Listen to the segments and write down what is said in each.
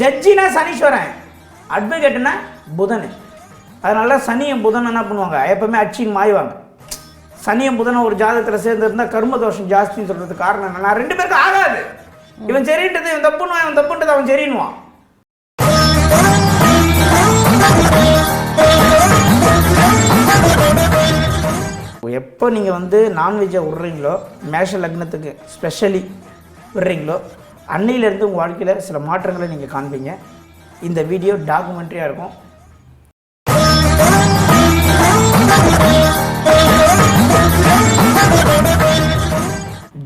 ஜட்ஜினா சனீஸ்வரன் அட்வொகேட்னா புதன். அதனால சனியும் புதன் என்ன பண்ணுவாங்க? எப்பவுமே அச்சின்னு மாய்வாங்க சனியும் புதனும் ஒரு ஜாதகத்தில் சேர்ந்துருந்தா கர்ம தோஷம் ஜாஸ்தின்னு சொல்றதுக்கு காரணம் என்ன நான் ரெண்டு பேருக்கு ஆகாது. இவன் சரின்றது இவன் தப்புன்னுவான் இவன் தப்புன்றது அவன் சரின்னுவான். எப்போ நீங்கள் வந்து நான்வெஜ்ஜை விட்றீங்களோ மேஷ லக்னத்துக்கு ஸ்பெஷலி விடுறீங்களோ அன்னையிலேருந்து உங்கள் வாழ்க்கையில் சில மாற்றங்களை நீங்கள் காண்பீங்க. இந்த வீடியோ டாக்குமெண்ட்ரியாக இருக்கும்.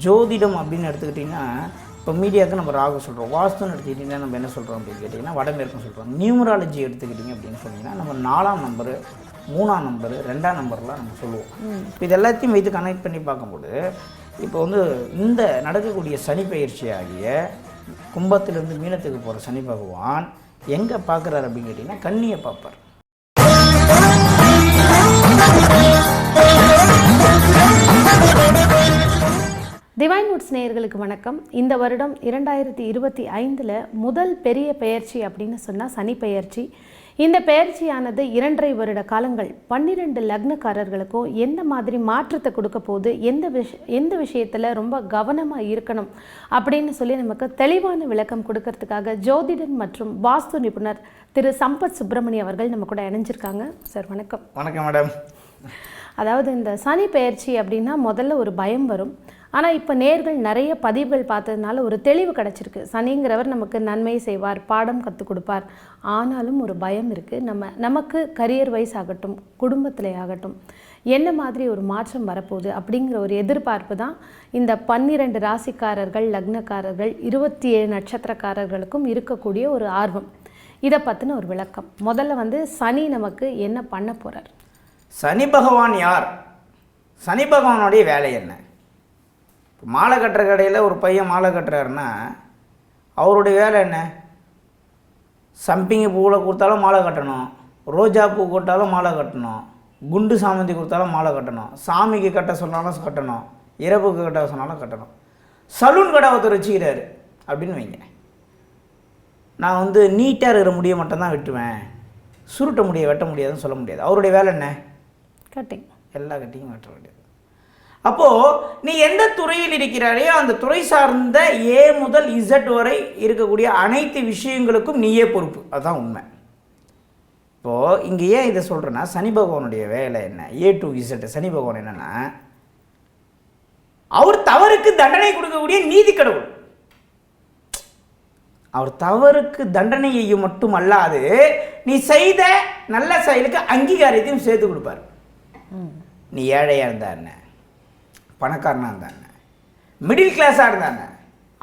ஜோதிடம் அப்படின்னு எடுத்துக்கிட்டிங்கன்னா இப்போ மீடியாவுக்கு நம்ம ராகு சொல்கிறோம் வாஸ்துன்னு எடுத்துக்கிட்டிங்கன்னா நம்ம என்ன சொல்கிறோம் அப்படின்னு கேட்டிங்கன்னா வடமேற்கும் சொல்கிறோம் நியூமராலஜி எடுத்துக்கிட்டிங்க அப்படின்னு சொன்னீங்கன்னா நம்ம நாலாம் நம்பரு மூணாம் நம்பரு ரெண்டாம் நம்பர்லாம் நம்ம சொல்லுவோம். இப்போ இது எல்லாத்தையும் வைத்து கனெக்ட் பண்ணி பார்க்கும்போது இப்போ வந்து இந்த நடக்கக்கூடிய சனி பயிற்சி ஆகிய கும்பத்திலிருந்து மீனத்துக்கு போகிற சனி பகவான் எங்கே பார்க்குறாரு அப்படின்னு கேட்டிங்கன்னா கண்ணியை பார்ப்பார் டிவைன் வுட்ஸ் நேயர்களுக்கு வணக்கம். இந்த வருடம் இரண்டாயிரத்தி இருபத்தி ஐந்தில் முதல் பெரிய பெயர்ச்சி அப்படின்னு சொன்னால் சனி பெயர்ச்சி இந்த பெயர்ச்சியானது இரண்டரை வருட காலங்கள். பன்னிரெண்டு லக்னக்காரர்களுக்கும் எந்த மாதிரி மாற்றத்தை கொடுக்க போகுது? எந்த விஷ எந்த விஷயத்தில் ரொம்ப கவனமாக இருக்கணும்? அப்படின்னு சொல்லி நமக்கு தெளிவான விளக்கம் கொடுக்கறதுக்காக ஜோதிடன் மற்றும் வாஸ்து நிபுணர் திரு சம்பத் சுப்பிரமணியம் அவர்கள் நம்ம கூட இணைஞ்சிருக்காங்க. சார் வணக்கம். வணக்கம் மேடம். அதாவது இந்த சனி பெயர்ச்சி அப்படின்னா முதல்ல ஒரு பயம் வரும். ஆனால் இப்போ நேர்கள் நிறைய பதிவுகள் பார்த்ததுனால ஒரு தெளிவு கிடச்சிருக்கு. சனிங்கிறவர் நமக்கு நன்மை செய்வார் பாடம் கற்றுக் கொடுப்பார். ஆனாலும் ஒரு பயம் இருக்குது நம்ம நமக்கு கரியர் வைஸ் ஆகட்டும் குடும்பத்திலே ஆகட்டும் என்ன மாதிரி ஒரு மாற்றம் வரப்போகுது அப்படிங்கிற ஒரு எதிர்பார்ப்பு தான் இந்த பன்னிரண்டு ராசிக்காரர்கள் லக்னக்காரர்கள் இருபத்தி ஏழு நட்சத்திரக்காரர்களுக்கும் இருக்கக்கூடிய ஒரு ஆர்வம். இதை பற்றின ஒரு விளக்கம். முதல்ல வந்து சனி நமக்கு என்ன பண்ண போகிறார் சனி பகவான் யார்? சனி பகவானுடைய வேலை என்ன? இப்போ மாலை கட்டுற கடையில் ஒரு பையன் மாலை கட்டுறாருன்னா அவருடைய வேலை என்ன? சம்பிங்கி பூவில் கொடுத்தாலும் மாலை கட்டணும். ரோஜா பூ கொடுத்தாலும் மாலை கட்டணும். குண்டு சாமந்தி கொடுத்தாலும் மாலை கட்டணும். சாமிக்கு கட்ட சொன்னாலும் கட்டணும். இறப்புக்கு கட்ட சொன்னாலும் கட்டணும். சலூன் கடை ஒருத்தர் வச்சுக்கிறாரு. அப்படின்னு வைங்க. நான் வந்து நீட்டாக இருக்கிற முடியை மட்டும்தான் வெட்டுவேன். சுருட்ட முடியை வெட்ட முடியாதுன்னு சொல்ல முடியாது. அவருடைய வேலை என்ன? கட்டிங். எல்லா கட்டியும் வெட்ட வேண்டியது. அப்போது நீ எந்த துறையில் இருக்கிறாரையோ அந்த துறை சார்ந்த ஏ முதல் இசட் வரை இருக்கக்கூடிய அனைத்து விஷயங்களுக்கும் நீயே பொறுப்பு. அதுதான் உண்மை. இப்போது இங்கே ஏன் இதை சொல்கிறேன்னா சனி பகவானுடைய வேலை என்ன? ஏ டு இசட் சனி பகவான் என்னென்னா அவர் தவறுக்கு தண்டனை கொடுக்கக்கூடிய நீதி கடவுள். அவர் தவறுக்கு தண்டனையையும் மட்டும் அல்லாது நீ செய்த நல்ல செயலுக்கு அங்கீகாரத்தையும் சேர்த்து கொடுப்பார். நீ ஏழையாக இருந்தா என்ன? பணக்காரனாக இருந்தாங்க மிடில் கிளாஸாக இருந்தானே.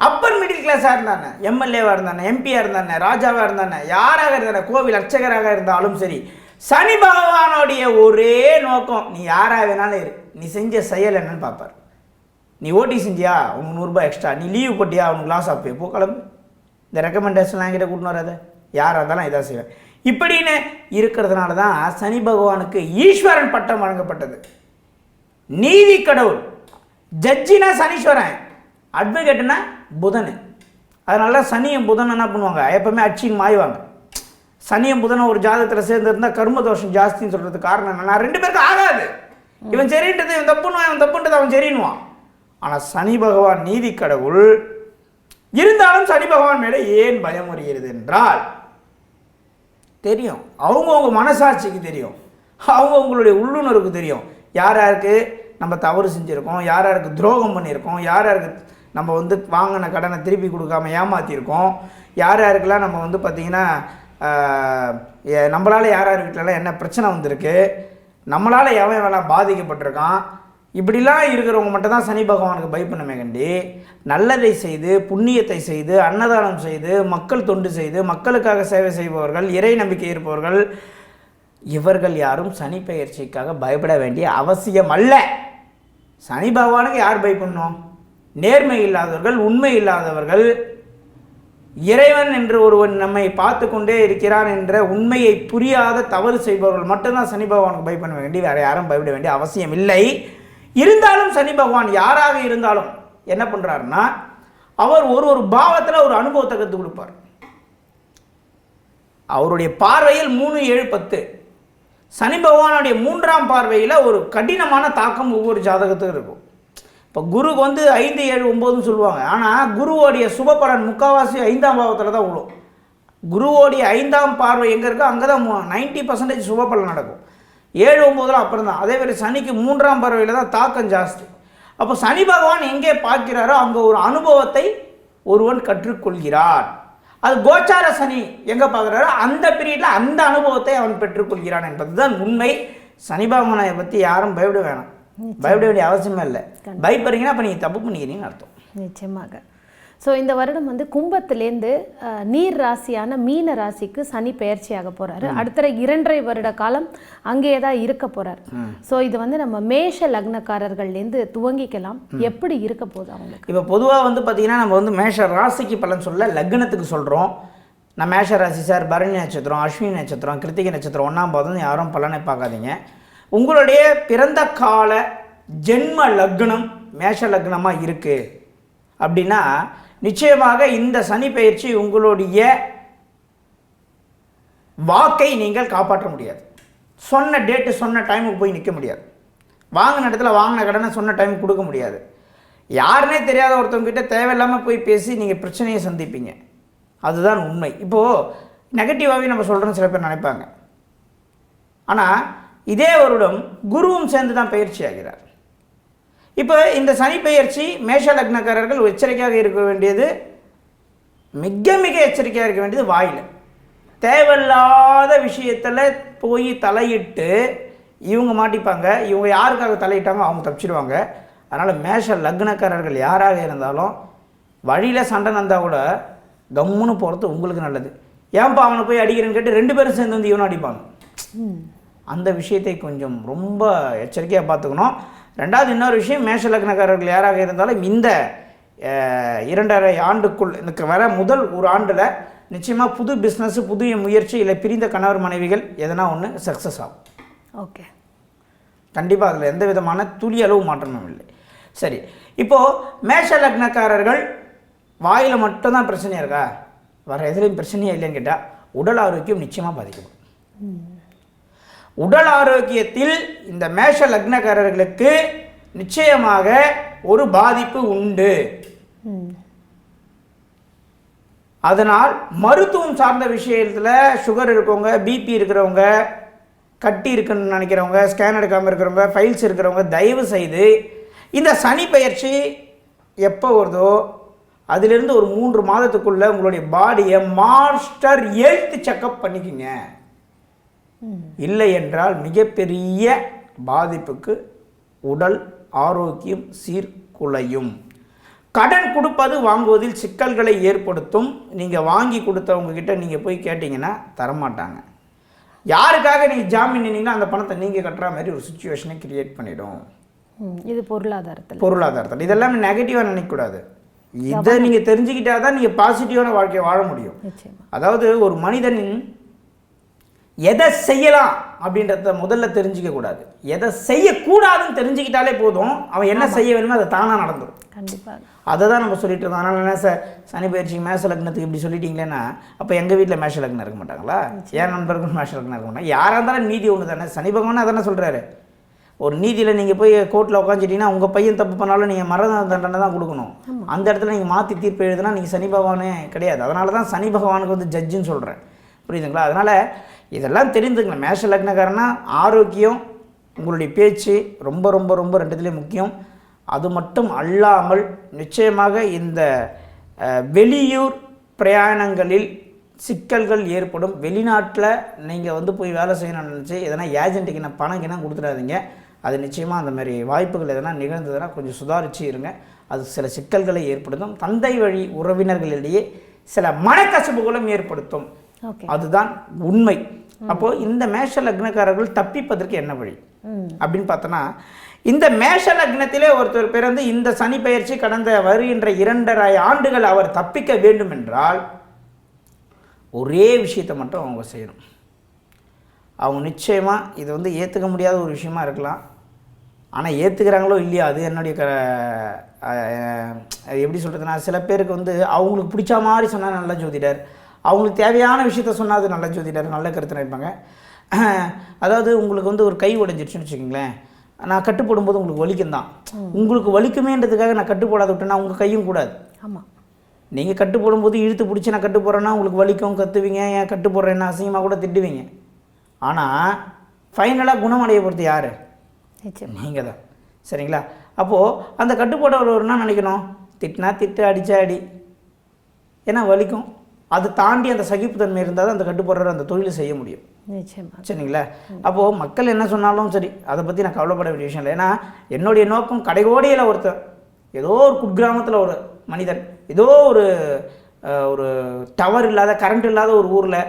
அப்பர் மிடில் கிளாஸாக இருந்தானே. எம்எல்ஏவாக இருந்தானே எம்பியாக இருந்தானே ராஜாவாக இருந்தானே யாராக இருந்தானே கோவில் அர்ச்சகராக இருந்தாலும் சரி சனி பகவானுடைய ஒரே நோக்கம் நீ யாராக வேணாலும் இரு. நீ செஞ்ச செயல் என்னன்னு பார்ப்பார். நீ ஓட்டி செஞ்சியா? உனக்கு நூறுரூபா எக்ஸ்ட்ரா நீ லீவ் போட்டியா? உனக்கு லாஸ் ஆஃப் போ கிளம்பு. இந்த ரெக்கமெண்டேஷன்லாம் என்கிட்ட கூட்டின்னு வராத. யாராக இருந்தாலும் இதாக செய்வேன். இப்படின்னு இருக்கிறதுனால தான் சனி பகவானுக்கு ஈஸ்வரன் பட்டம் வழங்கப்பட்டது. நீதி கடவுள். ஜட்ஜினா சனீஸ்வரன் அட்வொகேட்னா புதன். அதனால சனியும் புதன் என்ன பண்ணுவாங்க? எப்பவுமே அச்சின்னு மாய்வாங்க சனியும் புதனை ஒரு ஜாதகத்தில் சேர்ந்துருந்தா கர்ம தோஷம் ஜாஸ்தின்னு சொல்கிறதுக்கு காரணம் என்னன்னா நான் ரெண்டு பேருக்கு ஆகாது. இவன் சரின்றது இவன் தப்புன்னுவான் இவன் தப்புன்றது அவன் சரின்னுவான். ஆனால் சனி பகவான் நீதி கடவுள். இருந்தாலும் சனி பகவான் மேலே ஏன் பயம் வருகிறது என்றால் தெரியும். அவங்கவுங்க மனசாட்சிக்கு தெரியும். அவங்கவுங்களுடைய உள்ளுணர்வுக்கு தெரியும். யார் யாருக்கு? நம்ம தவறு செஞ்சுருக்கோம் யார் யாருக்கு துரோகம் பண்ணியிருக்கோம் யார் யாருக்கு நம்ம வந்து வாங்கின கடனை திருப்பி கொடுக்காம ஏமாற்றிருக்கோம் யார் யாருக்கெல்லாம் நம்ம வந்து பார்த்திங்கன்னா நம்மளால் யார் யார் வீட்டிலலாம் என்ன பிரச்சனை வந்திருக்கு நம்மளால் எவன் வேலை பாதிக்கப்பட்டிருக்கான் இப்படிலாம் இருக்கிறவங்க மட்டும் தான் சனி பகவானுக்கு பயப்பண்ணுமே கண்டி. நல்லதை செய்து புண்ணியத்தை செய்து அன்னதானம் செய்து மக்கள் தொண்டு செய்து மக்களுக்காக சேவை செய்பவர்கள் இறை நம்பிக்கை இருப்பவர்கள் இவர்கள் யாரும் சனி பயிற்சிக்காக பயப்பட வேண்டிய அவசியம் அல்ல. சனி பகவானுக்கு யார் பயப்படணும்? நேர்மை இல்லாதவர்கள் உண்மை இல்லாதவர்கள். இறைவன் என்று ஒருவன் நம்மை பார்த்து கொண்டே இருக்கிறான் என்ற உண்மையை புரியாத தவறு செய்பவர்கள் மட்டும்தான் சனி பகவானுக்கு பயப்பட வேண்டி வேறு யாரும் பயப்பட வேண்டிய அவசியம் இல்லை. இருந்தாலும் சனி பகவான் யாராக இருந்தாலும் என்ன பண்ணுறாருன்னா அவர் ஒரு ஒரு பாவத்தில் ஒரு அனுபவத்தை கற்றுக் கொடுப்பார். அவருடைய பார்வையில் மூணு ஏழு பத்து. சனி பகவானுடைய மூன்றாம் பார்வையில் ஒரு கடினமான தாக்கம் ஒவ்வொரு ஜாதகத்துக்கும் இருக்கும். இப்போ குருக்கு வந்து ஐந்து ஏழு ஒம்போதுன்னு சொல்லுவாங்க. ஆனால் குருவோடைய சுபபலன் முக்கால்வாசி ஐந்தாம் பாவத்தில் தான் விழும் குருவோடைய ஐந்தாம் பார்வை எங்கே இருக்கோ அங்கே தான் நைன்ட்டி பர்சன்டேஜ் சுபபலன் நடக்கும். ஏழு ஒம்போதுலாம் அப்புறம் தான் அதே மாதிரி சனிக்கு மூன்றாம் பார்வையில் தான் தாக்கம் ஜாஸ்தி. அப்போ சனி பகவான் எங்கே பார்க்கிறாரோ அங்கே ஒரு அனுபவத்தை ஒருவன் கற்றுக்கொள்கிறான். அது கோச்சார சனி எங்கே பார்க்குறாரோ அந்த பீரியடில் அந்த அனுபவத்தை அவன் பெற்றுக்கொள்கிறான் என்பதுதான் உண்மை. சனி பகவானை பற்றி யாரும் பயப்பட வேணாம். பயப்பட வேண்டிய அவசியமே இல்லை. பயப்படுறீங்கன்னா அப்போ நீங்கள் தப்பு பண்ணிக்கிறீங்கன்னு அர்த்தம். நிச்சயமாக. ஸோ இந்த வருடம் வந்து கும்பத்திலேருந்து நீர் ராசியான மீன ராசிக்கு சனி பெயர்ச்சியாக போறாரு. அடுத்த இரண்டரை வருட காலம் அங்கேயே தான் இருக்க போறாரு. ஸோ இது வந்து நம்ம மேஷ லக்னக்காரர்கள்லேருந்து துவங்கிக்கலாம். எப்படி இருக்க போகுது அவங்களுக்கு? இப்போ பொதுவாக வந்து பார்த்தீங்கன்னா நம்ம வந்து மேஷ ராசிக்கு பலன் சொல்ல லக்னத்துக்கு சொல்கிறோம் நான் மேஷ ராசி சார் பரணி நட்சத்திரம் அஸ்வினி நட்சத்திரம் கிருத்திகை நட்சத்திரம் ஒன்றாம் பாதம் யாரும் பலனை பார்க்காதீங்க. உங்களுடைய பிறந்த கால ஜென்ம லக்னம் மேஷ லக்னமாக இருக்குது அப்படின்னா நிச்சயமாக இந்த சனி பயிற்சி உங்களுடைய வாக்கை நீங்கள் காப்பாற்ற முடியாது. சொன்ன டேட்டு சொன்ன டைமுக்கு போய் நிற்க முடியாது. வாங்கின இடத்துல வாங்கின கடனை சொன்ன டைமுக்கு கொடுக்க முடியாது. யாருனே தெரியாத ஒருத்தவங்கிட்ட தேவையில்லாமல் போய் பேசி நீங்கள் பிரச்சனையை சந்திப்பீங்க. அதுதான் உண்மை. இப்போது நெகட்டிவாகவே நம்ம சொல்கிறோன்னு சில பேர் நினைப்பாங்க. ஆனால் இதே வருடம் குருவும் சேர்ந்து தான் பயிற்சி ஆகிறார். இப்போ இந்த சனி பெயர்ச்சி மேஷ லக்னக்காரர்கள் எச்சரிக்கையாக இருக்க வேண்டியது மிக மிக எச்சரிக்கையாக இருக்க வேண்டியது வாயில். தேவையில்லாத விஷயத்தில் போய் தலையிட்டு இவங்க மாட்டிப்பாங்க இவங்க யாருக்காக தலையிட்டாங்க அவங்க தப்பிச்சிடுவாங்க அதனால் மேஷ லக்னக்காரர்கள் யாராக இருந்தாலும் வழியில் சண்டை நந்தா கூட கம்முன்னு போகிறது உங்களுக்கு நல்லது. ஏன்பா அவனை போய் அடிக்கிறேன்னு கேட்டு ரெண்டு பேரும் சேர்ந்து வந்து இவனை அடிப்பாங்க. அந்த விஷயத்தை கொஞ்சம் ரொம்ப எச்சரிக்கையாக பார்த்துக்கணும். ரெண்டாவது இன்னொரு விஷயம் மேஷ லக்னக்காரர்கள் யாராக இருந்தாலும் இந்த இரண்டரை ஆண்டுக்குள் எனக்கு வர முதல் ஒரு ஆண்டில் நிச்சயமாக புது பிஸ்னஸ் புதிய முயற்சி இல்லை பிரிந்த கணவர் மனைவிகள் எதனா ஒன்று சக்ஸஸ் ஆகும். ஓகே கண்டிப்பாக அதில் எந்த விதமான துளி அளவு மாற்றமும் இல்லை. சரி இப்போது மேஷ லக்னக்காரர்கள் வாயில் மட்டும்தான் பிரச்சனையா இருக்கா? வேறு எதுலேயும் பிரச்சனையே இல்லைன்னு கேட்டால் உடல் ஆரோக்கியம் நிச்சயமாக பாதிக்கப்படும் உடல் ஆரோக்கியத்தில் இந்த மேஷ லக்னக்காரர்களுக்கு நிச்சயமாக ஒரு பாதிப்பு உண்டு. அதனால் மருத்துவம் சார்ந்த விஷயத்தில் சுகர் இருக்கவங்க பிபி இருக்கிறவங்க கட்டி இருக்குன்னு நினைக்கிறவங்க ஸ்கேன் எடுக்காமல் இருக்கிறவங்க ஃபைல்ஸ் இருக்கிறவங்க தயவு செய்து இந்த சனி பயிற்சி எப்போ வருதோ அதிலிருந்து ஒரு மூன்று மாதத்துக்குள்ளே உங்களுடைய பாடியை மாஸ்டர் ஹெல்த் செக்கப் பண்ணிக்கோங்க. இல்லை என்றால் மிகப்பெரிய பாதிப்புக்கு உடல் ஆரோக்கியம் சீர்குலையும். கடன் கொடுப்பது வாங்குவதில் சிக்கல்களை ஏற்படுத்தும். நீங்கள் வாங்கி கொடுத்தவங்க கிட்ட நீங்கள் போய் கேட்டிங்கன்னா தரமாட்டாங்க. யாருக்காக நீங்கள் ஜாமீன் நின்னீங்கன்னா அந்த பணத்தை நீங்கள் கட்டுற மாதிரி ஒரு சுச்சுவேஷனை கிரியேட் பண்ணிடும். இது பொருளாதாரத்தில். பொருளாதாரத்தில். இதெல்லாம் நெகட்டிவாக நினைக்கக்கூடாது. இதை நீங்கள் தெரிஞ்சுக்கிட்டா தான் நீங்கள் பாசிட்டிவான வாழ்க்கையை வாழ முடியும். அதாவது ஒரு மனிதனின் எதை செய்யலாம் அப்படின்றத முதல்ல தெரிஞ்சிக்க கூடாது. எதை செய்யக்கூடாதுன்னு தெரிஞ்சுக்கிட்டாலே போதும். அவன் என்ன செய்ய வேணுமோ அது தானாக நடந்துடும் கண்டிப்பாக அதை தான் நம்ம சொல்லிட்டு இருந்தோம். அதனால என்ன சார்? சனி பயிற்சி மேஷ லக்னத்துக்கு இப்படி சொல்லிட்டீங்களேன்னா அப்போ எங்கள் வீட்டில் மேஷ லக்னம் இருக்க மாட்டாங்களா? என் நண்பர்கள் மேஷ லக்னம் இருக்க மாட்டாங்க? யாராக இருந்தாலும் நீதி ஒன்று தானே. சனி பகவான் அதானே சொல்கிறாரு ஒரு நீதியில் நீங்கள் போய் கோர்ட்டில் உட்காந்துட்டீங்கன்னா உங்கள் பையன் தப்பு பண்ணாலும் நீங்கள் மரண தண்டனை தான் கொடுக்கணும். அந்த இடத்துல நீங்கள் மாற்றி தீர்ப்பு எழுதுனா நீங்கள் சனி பகவானே கிடையாது. அதனால தான் சனி பகவானுக்கு வந்து ஜட்ஜுன்னு சொல்கிறேன் புரியுதுங்களா? அதனால் இதெல்லாம் தெரிந்துங்க மேஷ லக்னக்காரனா ஆரோக்கியம் உங்களுடைய பேச்சு ரொம்ப ரொம்ப ரொம்ப ரெண்டுத்துலேயும் முக்கியம். அது மட்டும் அல்லாமல் நிச்சயமாக இந்த வெளியூர் பிரயாணங்களில் சிக்கல்கள் ஏற்படும். வெளிநாட்டில் நீங்கள் வந்து போய் வேலை செய்யணும்னு நினச்சி எதனா ஏஜென்ட்டுக்கு என்ன பணம் கிணம் கொடுத்துடாதீங்க. அது நிச்சயமாக அந்த மாதிரி வாய்ப்புகள் எதனா நிகழ்ந்ததுன்னா கொஞ்சம் சுதாரித்து இருங்க. அது சில சிக்கல்களை ஏற்படுத்தும். தந்தை வழி உறவினர்களிடையே சில மனக்கசப்புகளும் ஏற்படுத்தும். அதுதான் உண்மை. அப்போ இந்த மேஷ லக்னக்காரர்கள் தப்பிப்பதற்கு என்ன வழி? அப்படின்னு பார்த்தோன்னா இந்த மேஷ லக்னத்திலே ஒருத்தர் பிறந்து இந்த சனி பயிற்சி கடந்த வருகின்ற இரண்டரை ஆண்டுகள் அவர் தப்பிக்க வேண்டும் என்றால் ஒரே விஷயத்தை மட்டும் அவங்க செய்யணும். அவங்க நிச்சயமாக இது வந்து ஏற்றுக்க முடியாத ஒரு விஷயமா இருக்கலாம். ஆனால் ஏற்றுக்கிறாங்களோ இல்லையா அது என்னுடைய க எப்படி சொல்கிறதுனா சில பேருக்கு வந்து அவங்களுக்கு பிடிச்ச மாதிரி சொன்னால் நல்ல ஜோதிடர். அவங்களுக்கு தேவையான விஷயத்த சொன்னால் அது நல்ல ஜோதிடர் நல்ல கருத்து நினைப்பாங்க அதாவது உங்களுக்கு வந்து ஒரு கை உடைஞ்சிருச்சுன்னு வச்சுக்கோங்களேன். நான் கட்டு போடும்போது உங்களுக்கு வலிக்கும் தான். உங்களுக்கு வலிக்குமேன்றதுக்காக நான் கட்டு போடாத விட்டேன்னா உங்கள் கையும் கூடாது. ஆமாம் நீங்கள் கட்டு போடும்போது இழுத்து பிடிச்சி நான் கட்டு போடுறேன்னா உங்களுக்கு வலிக்கும் கத்துவீங்க. ஏன் கட்டு போடுறேன்னா அசிங்கமாக கூட திட்டுவீங்க. ஆனால் ஃபைனலாக குணமடைய பொறுத்து யார்? நீங்கள் தான். சரிங்களா? அப்போது அந்த கட்டு போடுறவர் என்ன நினைக்கணும்? திட்டினா திட்டு அடிச்சா அடி. ஏன்னா வலிக்கும். அது தாண்டி அந்த சகிப்புத்தன்மை இருந்தால் தான் அந்த கட்டு போடுறவர் அந்த தொழிலை செய்ய முடியும். சரிங்களா? அப்போது மக்கள் என்ன சொன்னாலும் சரி அதை பற்றி நான் கவலைப்பட வேண்டிய விஷயம் இல்லை. ஏன்னா என்னுடைய நோக்கம் கடைகோடியில் ஒருத்தர் ஏதோ ஒரு குக்கிராமத்தில் ஒரு மனிதன் ஏதோ ஒரு ஒரு டவர் இல்லாத கரண்ட் இல்லாத ஒரு ஊரில்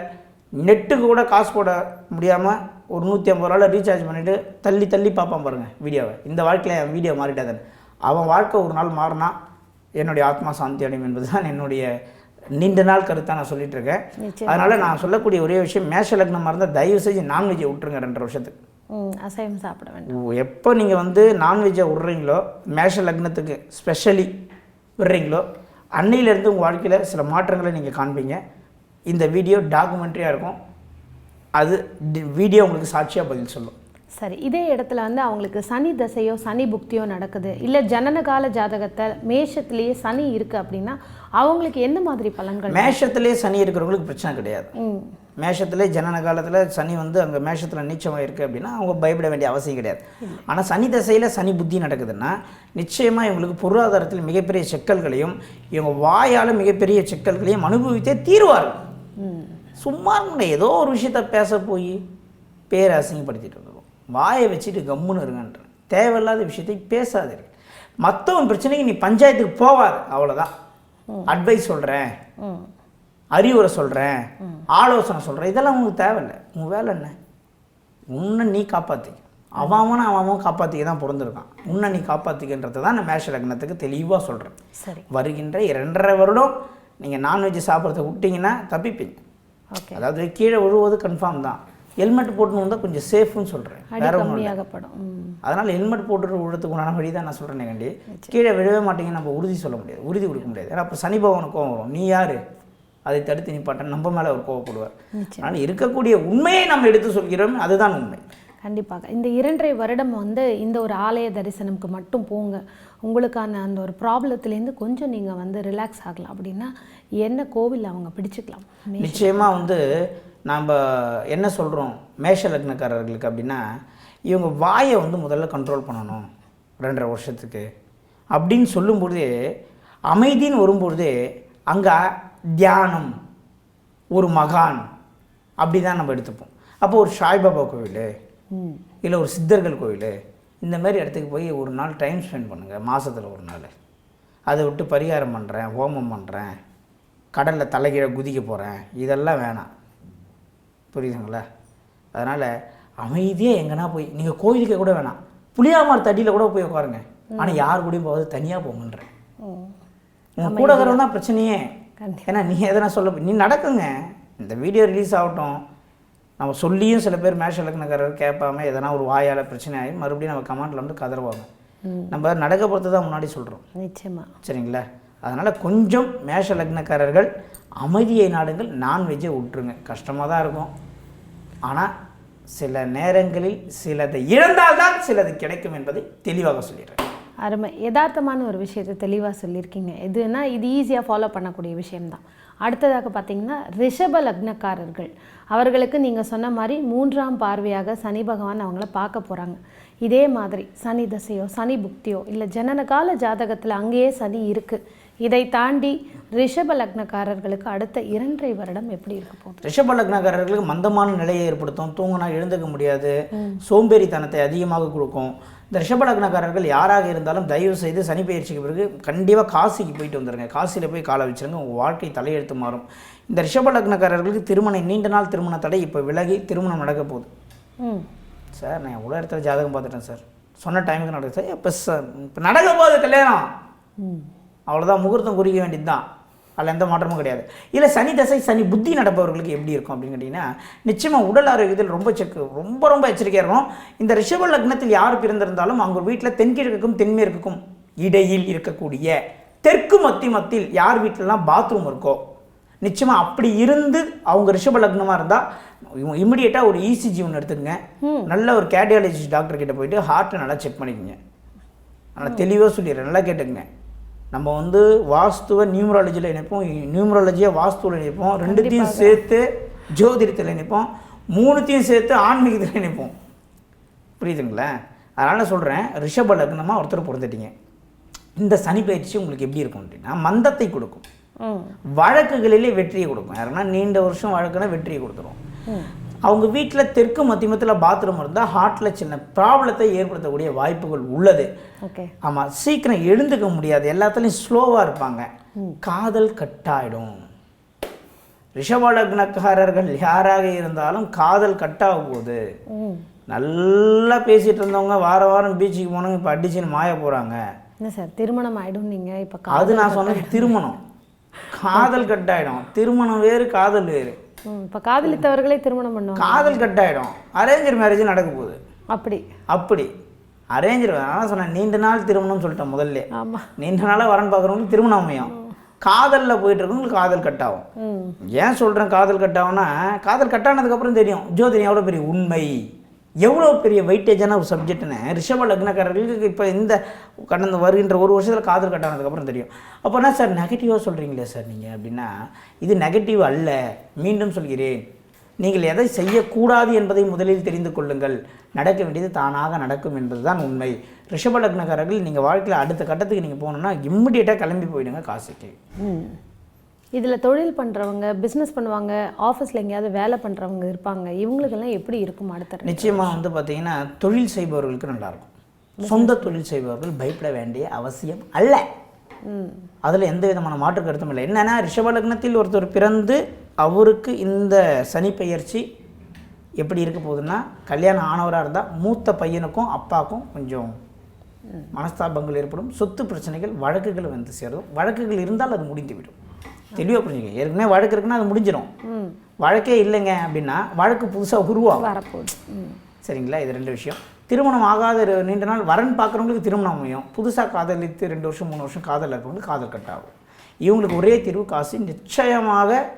நெட்டுக்கு கூட காசு போட முடியாமல் ஒரு நூற்றி ஐம்பது ரூபாவில் ரீசார்ஜ் பண்ணிவிட்டு தள்ளி தள்ளி பார்ப்பான் பாருங்கள் வீடியோவை. இந்த வாழ்க்கையில் என் வீடியோ மாறிட்டாதன் அவன் வாழ்க்கை ஒரு நாள் மாறினா என்னுடைய ஆத்மா சாந்தி அடையும் என்பது தான் என்னுடைய நீண்ட நாள் கருத்தாக நான் சொல்லிட்டு இருக்கேன் அதனால் நான் சொல்லக்கூடிய ஒரே விஷயம் மேஷ லக்னமாக இருந்தால் தயவு செஞ்சு நான்வெஜ்ஜை விட்டுருங்க ரெண்டரை வருஷத்துக்கு. அசைவம் சாப்பிட வேண்டாம். எப்போ நீங்கள் வந்து நான்வெஜ்ஜை விட்றீங்களோ மேஷ லக்னத்துக்கு ஸ்பெஷலி விடுறீங்களோ அன்னையிலேருந்து உங்கள் வாழ்க்கையில் சில மாற்றங்களை நீங்கள் காண்பீங்க. இந்த வீடியோ டாக்குமெண்ட்ரியாக இருக்கும். அது வீடியோ உங்களுக்கு சாட்சியாக பதில் சொல்லும். சரி இதே இடத்துல வந்து அவங்களுக்கு சனி தசையோ சனி புக்தியோ நடக்குது. இல்லை ஜனனகால ஜாதகத்தை மேஷத்திலேயே சனி இருக்கு அப்படின்னா அவங்களுக்கு எந்த மாதிரி பலன்கள்? மேஷத்திலே சனி இருக்கிறவங்களுக்கு பிரச்சனை கிடையாது. ம். மேஷத்திலே ஜனன காலத்தில் சனி வந்து அங்கே மேஷத்தில் நீச்சமாக இருக்குது அப்படின்னா அவங்க பயப்பட வேண்டிய அவசியம் கிடையாது. ஆனால் சனி தசையில் சனி புத்தி நடக்குதுன்னா நிச்சயமாக இவங்களுக்கு பொருளாதாரத்தில் மிகப்பெரிய சிக்கல்களையும் இவங்க வாயால் மிகப்பெரிய சிக்கல்களையும் அனுபவித்தே தீர்வார்கள். சும்மா ஏதோ ஒரு விஷயத்த பேச போய் பேரை அசிங்கப்படுத்திட்டு வாயை வச்சுட்டு கம்முன்னு இருங்கன்ற தேவையில்லாத விஷயத்தை பேசாதீர்கள். மற்றவன் பிரச்சனைக்கு நீ பஞ்சாயத்துக்கு போவாத அவ்வளோதான் அட்வைஸ் சொல்கிறேன் அறிவுரை சொல்கிறேன் ஆலோசனை சொல்கிறேன் இதெல்லாம் உங்களுக்கு தேவையில்லை. உங்கள் வேலை என்ன? உன்னை நீ காப்பாற்றிக்க அவன் அவனை அவன் காப்பாற்றிக்க தான் பிறந்திருக்கான் உன்னை நீ காப்பாற்றிக்கின்றதை தான் நான் மேஷ லக்னத்துக்கு தெளிவாக சொல்கிறேன் சரி. வருகின்ற இரண்டரை வருடம் நீங்கள் நான்வெஜ் சாப்பிட்றத விட்டீங்கன்னா தப்பிப்பீங்க. ஓகே. அதாவது கீழே விழுவது கன்ஃபார்ம் தான். ஹெல்மெட் போட்டுன்னு வந்தால் கொஞ்சம் சேஃப்னு சொல்கிறேன் வேற கம்மியாகப்படும். அதனால் ஹெல்மெட் போட்டுட்டு விழுறதுக்கு உண்டான வழி தான் நான் சொல்கிறேன் கண்டி. கீழே விழவே மாட்டீங்கன்னு நம்ம உறுதி சொல்ல முடியாது. உறுதி கொடுக்க முடியாது. ஏன்னா அப்போ சனி பகவானுக்கு கோவம் வரும். நீ யார்? அதை தடுத்து நிப்பாட்டன் நம்ம மேலே அவர் கோவப்படுவார். அதனால் இருக்கக்கூடிய உண்மையை நம்ம எடுத்து சொல்கிறோம். அதுதான் உண்மை. கண்டிப்பாக. இந்த இரண்டரை வருடம் வந்து இந்த ஒரு ஆலய தரிசனம்க்கு மட்டும் போங்க. உங்களுக்கான அந்த ஒரு ப்ராப்ளத்துலேருந்து கொஞ்சம் நீங்கள் வந்து ரிலாக்ஸ் ஆகலாம். அப்படின்னா என்ன கோவில் அவங்க பிடிச்சிக்கலாம். நிச்சயமாக வந்து நாம் என்ன சொல்கிறோம் மேஷ லக்னக்காரர்களுக்கு அப்படின்னா இவங்க வாயை வந்து முதல்ல கண்ட்ரோல் பண்ணணும் ரெண்டரை வருஷத்துக்கு. அப்படின்னு சொல்லும்பொழுதே அமைதின்னு வரும்பொழுதே அங்கே தியானம் ஒரு மகான் அப்படி தான் நம்ம எடுத்துப்போம். அப்போ ஒரு சாய்பாபா கோவில் இல்லை ஒரு சித்தர்கள் கோயில் இந்த மாதிரி இடத்துக்கு போய் ஒரு நாள் டைம் ஸ்பெண்ட் பண்ணுங்கள் மாதத்தில் ஒரு நாள். அதை விட்டு பரிகாரம் பண்ணுறேன் ஹோமம் பண்ணுறேன் கடலில் தலைகீழ குதிக்க போகிறேன் இதெல்லாம் வேணாம். புரியுதுங்களா? அதனால் அமைதியாக எங்கன்னா போய் நீங்கள் கோயிலுக்கே கூட வேணாம். புளியாமர தடியில் கூட போய் உட்காருங்க. ஆனால் யார் கூடயும் போகாது தனியாக போங்கன்றேன் உன் கூட இருக்கிறவன் தான் பிரச்சனையே. ஏன்னா நீ எதனா சொல்ல நீ நடக்குங்க. இந்த வீடியோ ரிலீஸ் ஆகட்டும். நம்ம சொல்லியும் சில பேர் மேஷ இலக்கணக்காரர் கேட்பாம எதனா ஒரு வாயால் பிரச்சனை ஆகி மறுபடியும் நம்ம கமெண்ட்டில் வந்து கதறுவாங்க. நம்ம நடக்க பொறுத்து தான் முன்னாடி சொல்கிறோம் நிச்சயமா. சரிங்களா? அதனால் கொஞ்சம் மேஷ லக்னக்காரர்கள் அமைதியை நாடுங்கள் நான்வெஜ்ஜை விட்டுருங்க கஷ்டமாக தான் இருக்கும். ஆனால் சில நேரங்களில் சிலதை இழந்தால்தான் சிலது கிடைக்கும் என்பதை தெளிவாக சொல்லிடுறேன். அருமை. யதார்த்தமான ஒரு விஷயத்தை தெளிவாக சொல்லியிருக்கீங்க. எதுனா இது ஈஸியாக ஃபாலோ பண்ணக்கூடிய விஷயம்தான். அடுத்ததாக பார்த்தீங்கன்னா ரிஷப லக்னக்காரர்கள். அவர்களுக்கு நீங்கள் சொன்ன மாதிரி மூன்றாம் பார்வையாக சனி பகவான் அவங்கள பார்க்க போகிறாங்க இதே மாதிரி சனி தசையோ சனி புக்தியோ இல்லை ஜனனகால ஜாதகத்தில் அங்கேயே சனி இருக்குது இதை தாண்டி ரிஷப லக்னக்காரர்களுக்கு அடுத்த இரண்டரை வருடம் எப்படி இருக்க போகுது? ரிஷப லக்னக்காரர்களுக்கு மந்தமான நிலையை ஏற்படுத்தும் தூங்கினா எழுந்துக்க முடியாது சோம்பேறித்தனத்தை அதிகமாக கொடுக்கும். இந்த ரிஷப லக்னக்காரர்கள் யாராக இருந்தாலும் தயவு செய்து சனி பயிற்சிக்கு பிறகு கண்டிப்பாக காசிக்கு போயிட்டு வந்துடுங்க காசியில் போய் காலை வச்சிருங்க உங்கள் வாழ்க்கை தலையெழுத்து மாறும். இந்த ரிஷப லக்னக்காரர்களுக்கு திருமணம் நீண்ட நாள் திருமண தடை இப்போ விலகி திருமணம் நடக்க போகுது. சார் நான் எவ்வளோ இடத்துல ஜாதகம் பார்த்துட்டேன் சார். சொன்ன டைமுக்கு நடக்குது. சார் இப்போ சார் இப்போ நடக்க போகுது கல்யாணம். அவ்வளோதான் முகூர்த்தம் குறிக்க வேண்டியது தான் அதில் எந்த மாற்றமும் கிடையாது. இல்லை சனி தசை சனி புத்தி நடப்பவர்களுக்கு எப்படி இருக்கும் அப்படின்னு கேட்டிங்கன்னா நிச்சயமாக உடல் ஆரோக்கியத்தில் ரொம்ப செக்கு ரொம்ப ரொம்ப எச்சரிக்கையாக இருக்கணும். இந்த ரிஷப லக்னத்தில் யார் பிறந்திருந்தாலும் அவங்க வீட்டில் தென்கிழக்குக்கும் தென்மேற்குக்கும் இடையில் இருக்கக்கூடிய தெற்கு மத்தி மத்தியில் யார் வீட்டிலலாம் பாத்ரூம் இருக்கோ நிச்சயமாக அப்படி இருந்து அவங்க ரிஷப லக்னமாக இருந்தால் இமிடியேட்டாக ஒரு இசிஜி ஒன்று எடுத்துக்கங்க. நல்ல ஒரு கேர்டியாலஜிஸ்ட் டாக்டர் கிட்ட போயிட்டு ஹார்ட்டை நல்லா செக் பண்ணிக்கோங்க. நல்லா தெளிவாக சொல்லிடுறேன் நல்லா கேட்டுக்கங்க. நம்ம வந்து வாஸ்துவை நியூமராலஜியில் இணைப்போம் நியூமராலஜியை வாஸ்துவில் இணைப்போம் ரெண்டுத்தையும் சேர்த்து ஜோதிடத்தில் இணைப்போம் மூணுத்தையும் சேர்த்து ஆன்மீகத்தில் இணைப்போம். புரியுதுங்களா? அதனால் சொல்கிறேன் ரிஷப லக்னமாக ஒருத்தர் பிறந்துட்டீங்க இந்த சனி பயிற்சி உங்களுக்கு எப்படி இருக்கும் அப்படின்னா மந்தத்தை கொடுக்கும். வழக்குகளிலே வெற்றியை கொடுக்கும். யாருன்னா நீண்ட வருஷம் வழக்குனா வெற்றியை கொடுத்துரும். அவங்க வீட்டில் தெற்கு மத்தியமத்தில் பாத்ரூம் இருந்தால் ஹார்ட்டில் சின்ன ப்ராப்ளத்தை ஏற்படுத்தக்கூடிய வாய்ப்புகள் உள்ளது. ஓகே ஆமாம் சீக்கிரம் எழுந்துக்க முடியாது. எல்லாத்துலேயும் ஸ்லோவாக இருப்பாங்க. காதல் கட்டாயிடும். ரிஷபலக்னக்காரர்கள் யாராக இருந்தாலும் காதல் கட்டாகும் போது ம். நல்லா பேசிகிட்டு இருந்தவங்க வார வாரம் பீச்சுக்கு போனவங்க இப்போ அடிச்சுன்னு மாய போகிறாங்க என்ன சார் திருமணம் ஆயிடும் நீங்க இப்போ அது நான் சொன்னது திருமணம். காதல் கட்டாயிடும். திருமணம் வேறு காதல் வேறு. இப்போ காதலித்தவர்களே திருமணம் பண்ணுவாங்க. காதல் கட்டாயிடும். அரேஞ்சர் மேரேஜ் நடக்க போகுது. அப்படி. அப்படி. அரேஞ்சர் அதான் சொன்னேன் நீண்ட நாள் திருமணம்னு சொல்லிட்டேன் முதல்ல. ஆமா. நீண்ட நாளாக வரன் பார்க்குறவங்களுக்கு திருமணம் அமையும். காதலில் போயிட்டு இருக்கவங்களுக்கு காதல் கட்டாகும். ம். ஏன் சொல்கிறேன் காதல் கட்டாகும்னா காதல் கட்டானதுக்கப்புறம் தெரியும். ஜோதிடம் எவ்வளோ பெரிய உண்மை. எவ்வளோ பெரிய வெயிட்டேஜான ஒரு சப்ஜெக்ட்னு ரிஷப லக்னக்காரர்களுக்கு இப்போ இந்த கடந்த வருகின்ற ஒரு வருஷத்தில் காதல் கட்டானதுக்கப்புறம் தெரியும். அப்போ என்ன சார் நெகட்டிவாக சொல்கிறீங்களே சார் நீங்கள் அப்படின்னா இது நெகட்டிவ் அல்ல மீண்டும் சொல்கிறேன். நீங்கள் எதை செய்யக்கூடாது என்பதை முதலில் தெரிந்து கொள்ளுங்கள். நடக்க வேண்டியது தானாக நடக்கும் என்பது தான் உண்மை. ரிஷப லக்னக்காரர்கள் நீங்கள் வாழ்க்கையில் அடுத்த கட்டத்துக்கு நீங்கள் போகணுன்னா இம்மிடியேட்டாக கிளம்பி போயிடுங்க காசுக்கு. ம். இதில் தொழில் பண்ணுறவங்க பிஸ்னஸ் பண்ணுவாங்க ஆஃபீஸில் எங்கேயாவது வேலை பண்ணுறவங்க இருப்பாங்க. இவங்களுக்கெல்லாம் எப்படி இருக்கும் அடுத்த நிச்சயமாக வந்து பார்த்தீங்கன்னா தொழில் செய்பவர்களுக்கு நல்லாயிருக்கும் சொந்த தொழில் செய்பவர்கள் பயப்பட வேண்டிய அவசியம் அல்ல. அதில் எந்த விதமான மாற்று கருத்தும் இல்லை. என்னென்னா ரிஷபலக்னத்தில் ஒருத்தர் பிறந்து அவருக்கு இந்த சனி பெயர்ச்சி எப்படி இருக்க போகுதுன்னா கல்யாணம் ஆனவராக இருந்தால் மூத்த பையனுக்கும் அப்பாவுக்கும் கொஞ்சம் மனஸ்தாபங்கள் ஏற்படும். சொத்து பிரச்சனைகள் வழக்குகள் வந்து சேரும். வழக்குகள் இருந்தால் அது முடிந்துவிடும். தெளிவாக புரிஞ்சுக்க ஏற்கனவே வழக்கு இருக்குன்னா அது முடிஞ்சிடும் வழக்கே இல்லைங்க அப்படின்னா வழக்கு புதுசாக உருவாகும். வரப்போகுது. ம். சரிங்களா? இது ரெண்டு விஷயம். திருமணம் ஆகாத நீண்ட நாள் வரன் பார்க்குறவங்களுக்கு திருமணம் அமையும். புதுசாக காதலித்து ரெண்டு வருஷம் மூணு வருஷம் காதல் இருக்கவங்களுக்கு காதல் கட் ஆகும். இவங்களுக்கு ஒரே தீர்வு காசு. நிச்சயமாக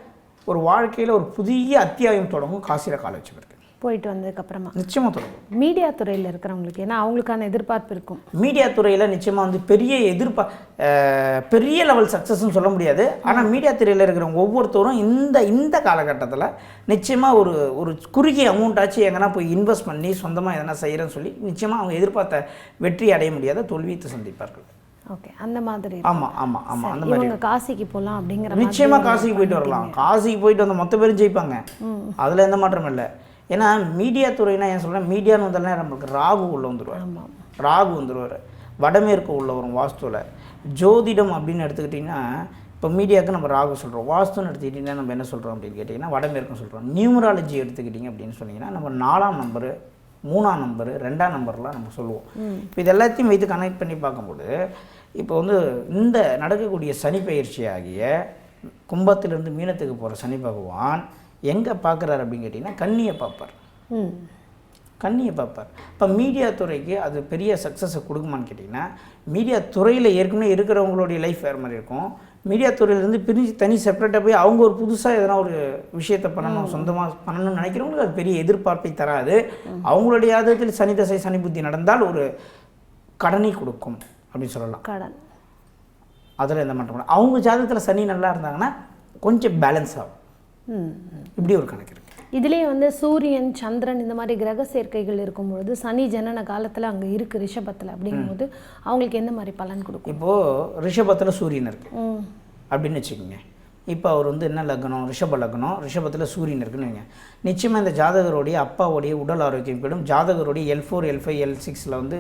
ஒரு வாழ்க்கையில் ஒரு புதிய அத்தியாயம் தொடங்கும். காசியில் கால வச்சுருக்கு போயிட்டு வந்ததுக்கப்புறமா நிச்சயமாக தொடங்கும் மீடியா துறையில் இருக்கிறவங்களுக்கு ஏன்னா அவங்களுக்கான எதிர்பார்ப்பு இருக்கும். மீடியா துறையில் நிச்சயமாக வந்து பெரிய எதிர்பா அஹ், பெரிய லெவல் சக்ஸஸ்ன்னு சொல்ல முடியாது. ஆனால் மீடியா துறையில் இருக்கிறவங்க ஒவ்வொருத்தரும் இந்த இந்த காலகட்டத்தில் நிச்சயமாக ஒரு ஒரு குறுகிய அமௌண்ட் ஆச்சு எங்கன்னா போய் இன்வெஸ்ட் பண்ணி சொந்தமாக எதனா செய்கிறேன்னு சொல்லி நிச்சயமாக அவங்க எதிர்பார்த்த வெற்றி அடைய முடியாத தோல்வியை சந்திப்பார்கள். ஓகே அந்த மாதிரி ஆமாம் ஆமாம் ஆமாம் அந்த மாதிரி காசிக்கு போகலாம் அப்படிங்கிற நிச்சயமாக காசிக்கு போயிட்டு வரலாம். காசிக்கு போயிட்டு வந்த மொத்த பேரும் ஜெயிப்பாங்க. அதில் எந்த மாற்றமும் இல்லை. ஏன்னா மீடியா துறைனா ஏன் சொல்கிறேன் மீடியான்னு வந்தாலே நம்மளுக்கு ராகு உள்ள வந்துடுவார் ராகு வந்துடுவார் வடமேற்கு உள்ள வரும் வாஸ்துவில் ஜோதிடம் அப்படின்னு எடுத்துக்கிட்டிங்கன்னா இப்போ மீடியாவுக்கு நம்ம ராகு சொல்கிறோம் வாஸ்துன்னு எடுத்துக்கிட்டிங்கன்னா நம்ம என்ன சொல்கிறோம் அப்படின்னு கேட்டிங்கன்னா வடமேற்கும் சொல்கிறோம் நியூமராலஜி எடுத்துக்கிட்டிங்க அப்படின்னு சொன்னீங்கன்னா நம்ம நாலாம் நம்பரு மூணாம் நம்பரு ரெண்டாம் நம்பர்லாம் நம்ம சொல்லுவோம். இப்போ இது எல்லாத்தையும் வைத்து கனெக்ட் பண்ணி பார்க்கும்போது இப்போ வந்து இந்த நடக்கக்கூடிய சனி பயிற்சி ஆகிய கும்பத்திலிருந்து மீனத்துக்கு போகிற சனி பகவான் எங்கே பார்க்குறாரு அப்படின்னு கேட்டிங்கன்னா கன்னியை பார்ப்பார். கண்ணியை பார்ப்பார். இப்போ மீடியா துறைக்கு அது பெரிய சக்ஸஸை கொடுக்குமான்னு கேட்டிங்கன்னா மீடியா துறையில் ஏற்கனவே இருக்கிறவங்களுடைய லைஃப் வேறு மாதிரி இருக்கும். மீடியா துறையிலேருந்து பிரிஞ்சு தனி செப்பரேட்டாக போய் அவங்க ஒரு புதுசாக எதனா ஒரு விஷயத்தை பண்ணணும் சொந்தமாக பண்ணணும்னு நினைக்கிறவங்களுக்கு அது பெரிய எதிர்பார்ப்பை தராது. அவங்களுடைய ஆதத்தில் சனி தசை சனி புத்தி நடந்தால் ஒரு கடனை கொடுக்கும் அப்படின்னு சொல்லலாம். கடன். அதில் எந்த மாற்றம். அவங்க ஜாதகத்தில் சனி நல்லா இருந்தாங்கன்னா கொஞ்சம் பேலன்ஸ் ஆகும். இப்படி ஒரு கணக்கு இருக்குது இதுலேயே வந்து சூரியன் சந்திரன் இந்த மாதிரி கிரக சேர்க்கைகள் இருக்கும்பொழுது சனி ஜனன காலத்தில் அங்கே இருக்குது ரிஷபத்தில் அப்படிங்கும்போது அவங்களுக்கு எந்த மாதிரி பலன் கொடுக்கும்? இப்போது ரிஷபத்தில் சூரியன் இருக்குது ம். அப்படின்னு வச்சுக்கோங்க. இப்போ அவர் வந்து என்ன லக்னம்? ரிஷப லக்னம். ரிஷபத்தில் சூரியன் இருக்குன்னு வைங்க. நிச்சயமாக இந்த ஜாதகருடைய அப்பாவுடைய உடல் ஆரோக்கியம் போயிடும் ஜாதகருடைய L four L five L சிக்ஸில் வந்து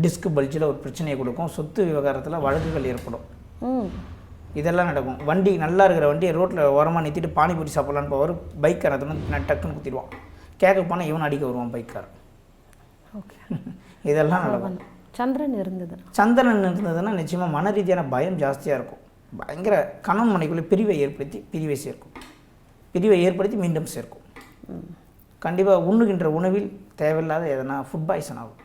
டிஸ்க் பல்ஜில் ஒரு பிரச்சனையை கொடுக்கும். சொத்து விவகாரத்தில் வழக்குகள் ஏற்படும். ம். இதெல்லாம் நடக்கும். வண்டி நல்லா இருக்கிற வண்டியை ரோட்டில் ஓரமாக நிறுத்திட்டு பானிபூரி சாப்பிட்லான்னு போவார் பைக்கார் அதை வந்து டக்குன்னு குத்திடுவான். கேட்க போனால் இவன் அடிக்க வருவான் பைக்கார் ஓகே இதெல்லாம் நடக்கும். சந்திரன் இருந்தது சந்திரன் இருந்ததுன்னா நிச்சயமாக மன ரீதியான பயம் ஜாஸ்தியாக இருக்கும். பயங்கர கணவன் மனைக்குள்ளே பிரிவை ஏற்படுத்தி பிரிவை சேர்க்கும். பிரிவை ஏற்படுத்தி மீண்டும் சேர்க்கும். கண்டிப்பாக உண்ணுகின்ற உணவில் தேவையில்லாத எதனா ஃபுட் பாய்சன் ஆகும்.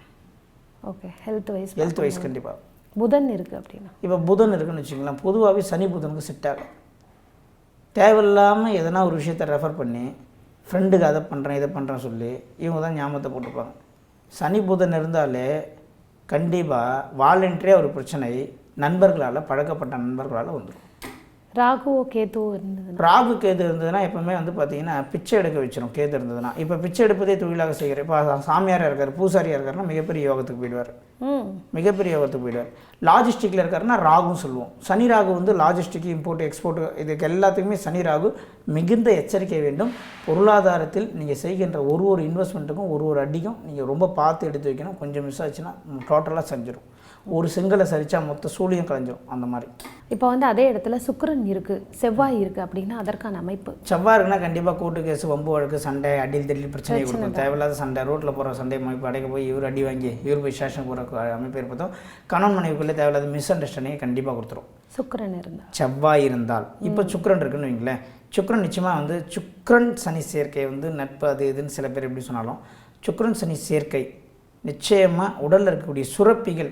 Okay health wise health wise கண்டிப்பாக புதன் இருக்குது அப்படின்னா. இப்போ புதன் இருக்குன்னு வச்சுக்கலாம் பொதுவாகவே சனி புதனுக்கு செட் ஆகும். தேவையில்லாமல் எதனா ஒரு விஷயத்தை ரெஃபர் பண்ணி ஃப்ரெண்டுக்கு அதை பண்ணுறேன் இதை பண்ணுறேன் சொல்லி இவங்க தான் ஞாபகத்தை போட்டுப்பாங்க. சனி புதன் இருந்தாலே கண்டிப்பாக வாலண்டரியாக ஒரு பிரச்சனை நண்பர்களால் பழக்கப்பட்ட நண்பர்களால் வந்துடும் ராகுவோ கேத்துவோ இருந்ததுன்னா? ராகு கேது இருந்ததுன்னா எப்பவுமே வந்து பார்த்தீங்கன்னா பிச்சை எடுக்க வச்சிரும் கேது இருந்ததுன்னா. இப்போ பிச்சை எடுப்பதே தொழிலாக செய்கிற இப்போ சாமியாராக இருக்கார் பூசாரியாக இருக்காருன்னா மிகப்பெரிய யோகத்துக்கு போயிடுவார். மிகப்பெரிய யோகத்துக்கு போயிடுவார். லாஜிஸ்டிக்கில் இருக்காருன்னா ராகும் சொல்லுவோம். சனி ராகு வந்து லாஜிஸ்டிக் இம்போர்ட் எக்ஸ்போர்ட் இதுக்கு எல்லாத்துக்குமே சனி ராகு மிகுந்த எச்சரிக்கை வேண்டும். பொருளாதாரத்தில் நீங்கள் செய்கின்ற ஒரு ஒரு இன்வெஸ்ட்மெண்ட்டுக்கும் ஒரு ஒரு அடிக்கும். நீங்கள் ரொம்ப பார்த்து எடுத்து வைக்கணும். கொஞ்சம் மிஸ் ஆச்சுன்னா டோட்டலாக செஞ்சிடும் ஒரு செங்கலை சரிச்சா மொத்த சூழியம் கலைஞ்சிரும். அந்த மாதிரி. இப்போ வந்து அதே இடத்துல சுக்கிரன் இருக்கு. செவ்வாய் இருக்கு அப்படின்னா அதற்கான அமைப்பு. செவ்வாய் இருக்குன்னா கண்டிப்பாக கோர்ட்டு கேஸ் வம்பு வழக்கு சண்டை அடியில் தள்ளில் பிரச்சனை கொடுக்கும். தேவையில்லாத சண்டை ரோட்டில் போகிற சண்டை அமைப்பு அடைக்க போய் இவர் அடி வாங்கி இவர் போய் ஸ்டேஷன் போகிற அமைப்பு இருப்பதும் கணவன் மனைவிக்குள்ளே தேவையில்லாத மிஸ் அண்டர்ஸ்டாண்டிங்கை கண்டிப்பாக கொடுத்துரும். சுக்கிரன் இருந்தா செவ்வாய் இருந்தால். இப்போ சுக்கிரன் இருக்குன்னு வைங்களேன். சுக்கிரன் நிச்சயமாக வந்து சுக்கிரன் சனி சேர்க்கை வந்து நட்பு அது இதுன்னு சில பேர் எப்படி சொன்னாலும் சுக்கிரன் சனி சேர்க்கை நிச்சயமாக உடலில் இருக்கக்கூடிய சுரப்பிகள்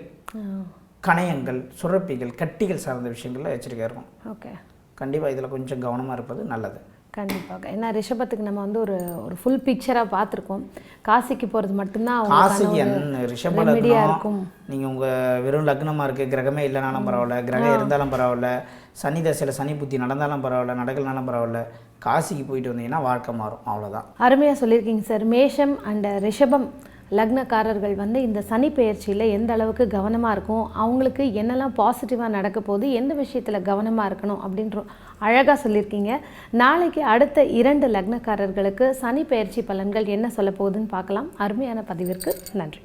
கணையங்கள் சுரப்பிகள் கட்டிகள் சார்ந்த விஷயங்களில் எச்சரிக்கையாக இருக்கும். ஓகே. கண்டிப்பாக இதில் கொஞ்சம் கவனமாக இருப்பது நல்லது. கண்டிப்பாக ஏன்னா ரிஷபத்துக்கு நம்ம வந்து ஒரு ஒரு ஃபுல் பிக்சராக பார்த்துருக்கோம். காசிக்கு போகிறது மட்டும்தான் காசிக்கு என்ன ரிஷப இருக்கும். நீங்கள் உங்கள் வெறும் லக்னமாக இருக்குது கிரகமே இல்லைனாலும் பரவாயில்ல. கிரகம் இருந்தாலும் பரவாயில்ல. சனி தசையில் சனி புத்தி நடந்தாலும் பரவாயில்ல. நடக்கலனாலும் பரவாயில்ல. காசிக்கு போயிட்டு வந்தீங்கன்னா வாழ்க்கை மாறும். அவ்வளோதான் அருமையாக சொல்லியிருக்கீங்க சார். மேஷம் அண்ட் ரிஷபம் லக்னக்காரர்கள் வந்து இந்த சனி பெயர்ச்சியில் எந்த அளவுக்கு கவனமாக இருக்கும் அவங்களுக்கு என்னெல்லாம் பாசிட்டிவாக நடக்க போகுது எந்த விஷயத்தில் கவனமாக இருக்கணும் அப்படின்ற அழகாக சொல்லியிருக்கீங்க. நாளைக்கு அடுத்த இரண்டு லக்னக்காரர்களுக்கு சனி பெயர்ச்சி பலன்கள் என்ன சொல்ல போகுதுன்னு பார்க்கலாம். அருமையான பதிவிற்கு நன்றி.